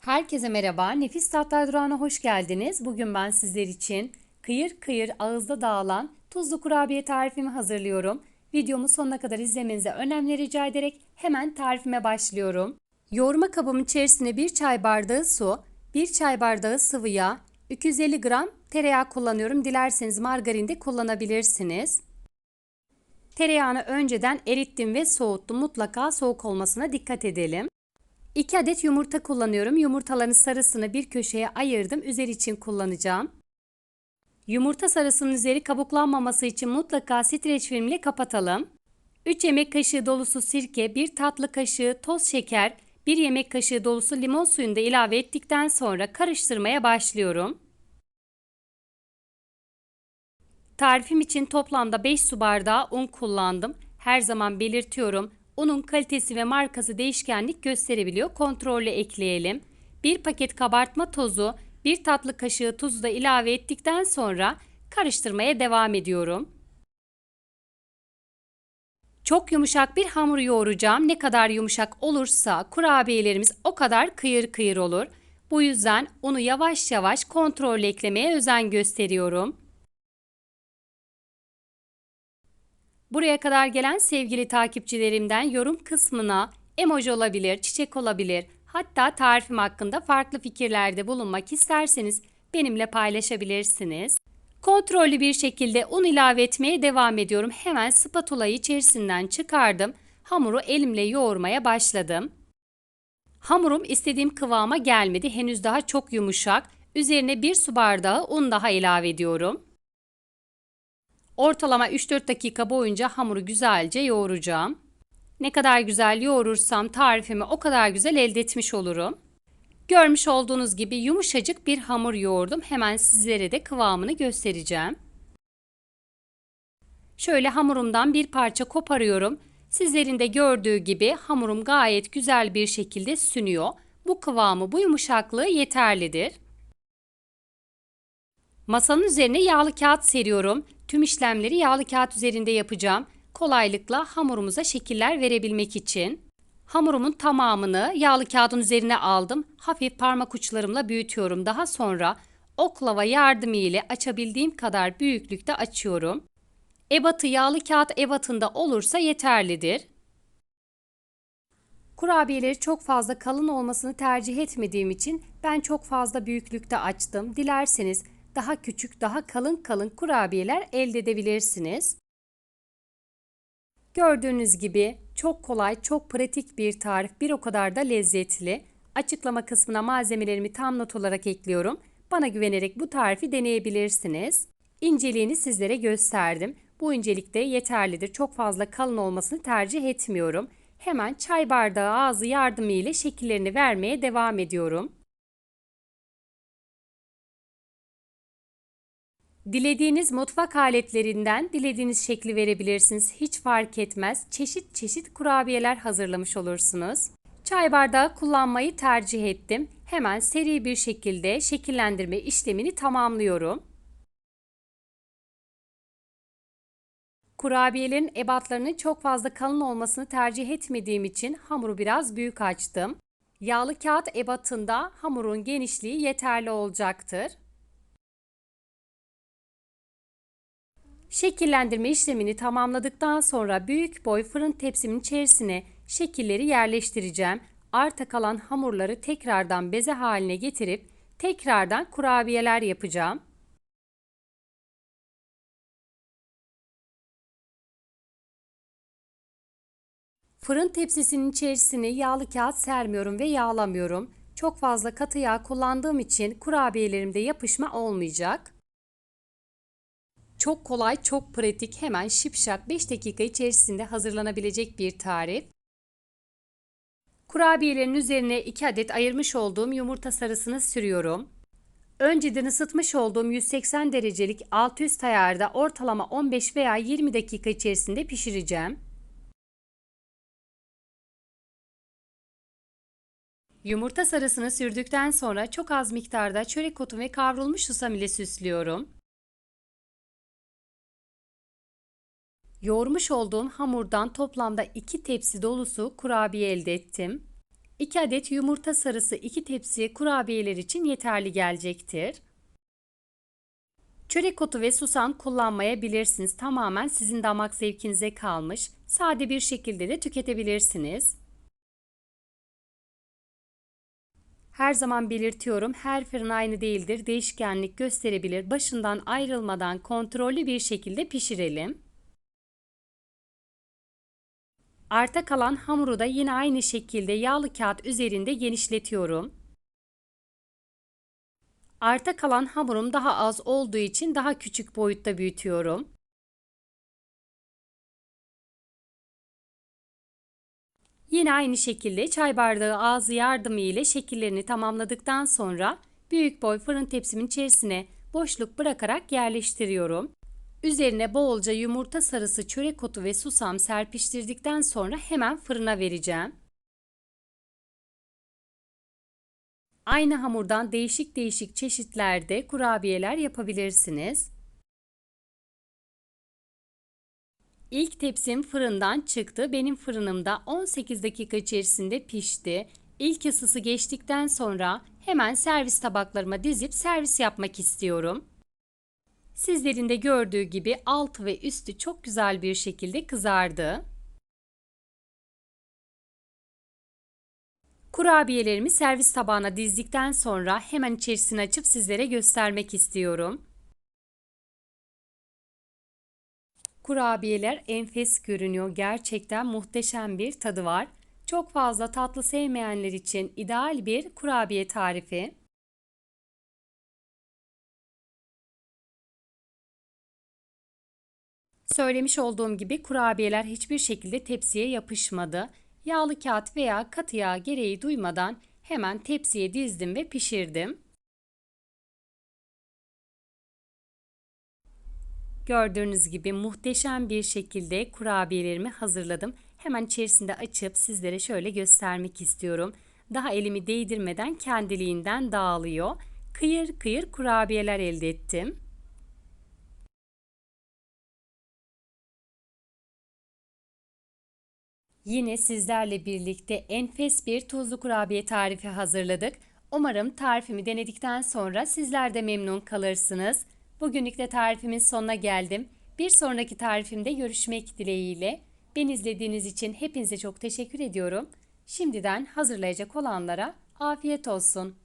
Herkese merhaba. Nefis Tatlar Durağı'na hoş geldiniz. Bugün ben sizler için kıyır kıyır ağızda dağılan tuzlu kurabiye tarifimi hazırlıyorum. Videomu sonuna kadar izlemenizi önemli rica ederek hemen tarifime başlıyorum. Yoğurma kabımın içerisine 1 çay bardağı su, 1 çay bardağı sıvı yağ, 250 gram tereyağı kullanıyorum. Dilerseniz margarin de kullanabilirsiniz. Tereyağını önceden erittim ve soğuttum. Mutlaka soğuk olmasına dikkat edelim. 2 adet yumurta kullanıyorum. Yumurtaların sarısını bir köşeye ayırdım. Üzeri için kullanacağım. Yumurta sarısının üzeri kabuklanmaması için mutlaka streç filmle kapatalım. 3 yemek kaşığı dolusu sirke, 1 tatlı kaşığı toz şeker, 1 yemek kaşığı dolusu limon suyunu da ilave ettikten sonra karıştırmaya başlıyorum. Tarifim için toplamda 5 su bardağı un kullandım. Her zaman belirtiyorum. Unun kalitesi ve markası değişkenlik gösterebiliyor. Kontrollü ekleyelim. 1 paket kabartma tozu, 1 tatlı kaşığı tuzu da ilave ettikten sonra karıştırmaya devam ediyorum. Çok yumuşak bir hamur yoğuracağım. Ne kadar yumuşak olursa kurabiyelerimiz o kadar kıyır kıyır olur. Bu yüzden unu yavaş yavaş kontrollü eklemeye özen gösteriyorum. Buraya kadar gelen sevgili takipçilerimden yorum kısmına emoji olabilir, çiçek olabilir, hatta tarifim hakkında farklı fikirlerde bulunmak isterseniz benimle paylaşabilirsiniz. Kontrollü bir şekilde un ilave etmeye devam ediyorum. Hemen spatulayı içerisinden çıkardım. Hamuru elimle yoğurmaya başladım. Hamurum istediğim kıvama gelmedi. Henüz daha çok yumuşak. Üzerine bir su bardağı un daha ilave ediyorum. Ortalama 3-4 dakika boyunca hamuru güzelce yoğuracağım. Ne kadar güzel yoğurursam tarifimi o kadar güzel elde etmiş olurum. Görmüş olduğunuz gibi yumuşacık bir hamur yoğurdum. Hemen sizlere de kıvamını göstereceğim. Şöyle hamurumdan bir parça koparıyorum. Sizlerin de gördüğü gibi hamurum gayet güzel bir şekilde sünüyor. Bu kıvamı, bu yumuşaklığı yeterlidir. Masanın üzerine yağlı kağıt seriyorum. Tüm işlemleri yağlı kağıt üzerinde yapacağım. Kolaylıkla hamurumuza şekiller verebilmek için. Hamurumun tamamını yağlı kağıdın üzerine aldım. Hafif parmak uçlarımla büyütüyorum. Daha sonra oklava yardımı ile açabildiğim kadar büyüklükte açıyorum. Ebatı yağlı kağıt ebatında olursa yeterlidir. Kurabiyeleri çok fazla kalın olmasını tercih etmediğim için ben çok fazla büyüklükte açtım. Dilerseniz daha küçük, daha kalın kalın kurabiyeler elde edebilirsiniz. Gördüğünüz gibi çok kolay, çok pratik bir tarif, bir o kadar da lezzetli. Açıklama kısmına malzemelerimi tam not olarak ekliyorum. Bana güvenerek bu tarifi deneyebilirsiniz. İnceliğini sizlere gösterdim. Bu incelikte yeterlidir. Çok fazla kalın olmasını tercih etmiyorum. Hemen çay bardağı ağzı yardımı ile şekillerini vermeye devam ediyorum. Dilediğiniz mutfak aletlerinden dilediğiniz şekli verebilirsiniz. Hiç fark etmez. Çeşit çeşit kurabiyeler hazırlamış olursunuz. Çay bardağı kullanmayı tercih ettim. Hemen seri bir şekilde şekillendirme işlemini tamamlıyorum. Kurabiyelerin ebatlarının çok fazla kalın olmasını tercih etmediğim için hamuru biraz büyük açtım. Yağlı kağıt ebatında hamurun genişliği yeterli olacaktır. Şekillendirme işlemini tamamladıktan sonra büyük boy fırın tepsimin içerisine şekilleri yerleştireceğim. Arta kalan hamurları tekrardan beze haline getirip tekrardan kurabiyeler yapacağım. Fırın tepsisinin içerisine yağlı kağıt sermiyorum ve yağlamıyorum. Çok fazla katı yağ kullandığım için kurabiyelerimde yapışma olmayacak. Çok kolay, çok pratik, hemen şipşak 5 dakika içerisinde hazırlanabilecek bir tarif. Kurabiyelerin üzerine 2 adet ayırmış olduğum yumurta sarısını sürüyorum. Önceden ısıtmış olduğum 180 derecelik alt üst ayarda ortalama 15 veya 20 dakika içerisinde pişireceğim. Yumurta sarısını sürdükten sonra çok az miktarda çörek otu ve kavrulmuş susam ile süslüyorum. Yoğurmuş olduğum hamurdan toplamda 2 tepsi dolusu kurabiye elde ettim. 2 adet yumurta sarısı 2 tepsi kurabiyeler için yeterli gelecektir. Çörek otu ve susam kullanmayabilirsiniz. Tamamen sizin damak zevkinize kalmış. Sade bir şekilde de tüketebilirsiniz. Her zaman belirtiyorum her fırın aynı değildir. Değişkenlik gösterebilir. Başından ayrılmadan kontrollü bir şekilde pişirelim. Arta kalan hamuru da yine aynı şekilde yağlı kağıt üzerinde genişletiyorum. Arta kalan hamurum daha az olduğu için daha küçük boyutta büyütüyorum. Yine aynı şekilde çay bardağı ağzı yardımı ile şekillerini tamamladıktan sonra büyük boy fırın tepsimin içerisine boşluk bırakarak yerleştiriyorum. Üzerine bolca yumurta sarısı, çörek otu ve susam serpiştirdikten sonra hemen fırına vereceğim. Aynı hamurdan değişik değişik çeşitlerde kurabiyeler yapabilirsiniz. İlk tepsim fırından çıktı. Benim fırınımda 18 dakika içerisinde pişti. İlk ısısı geçtikten sonra hemen servis tabaklarıma dizip servis yapmak istiyorum. Sizlerin de gördüğü gibi altı ve üstü çok güzel bir şekilde kızardı. Kurabiyelerimi servis tabağına dizdikten sonra hemen içerisini açıp sizlere göstermek istiyorum. Kurabiyeler enfes görünüyor. Gerçekten muhteşem bir tadı var. Çok fazla tatlı sevmeyenler için ideal bir kurabiye tarifi. Söylemiş olduğum gibi kurabiyeler hiçbir şekilde tepsiye yapışmadı. Yağlı kağıt veya katı yağ gereği duymadan hemen tepsiye dizdim ve pişirdim. Gördüğünüz gibi muhteşem bir şekilde kurabiyelerimi hazırladım. Hemen içerisinde açıp sizlere şöyle göstermek istiyorum. Daha elimi değdirmeden kendiliğinden dağılıyor. Kıyır kıyır kurabiyeler elde ettim. Yine sizlerle birlikte enfes bir tuzlu kurabiye tarifi hazırladık. Umarım tarifimi denedikten sonra sizler de memnun kalırsınız. Bugünlük de tarifimin sonuna geldim. Bir sonraki tarifimde görüşmek dileğiyle. Beni izlediğiniz için hepinize çok teşekkür ediyorum. Şimdiden hazırlayacak olanlara afiyet olsun.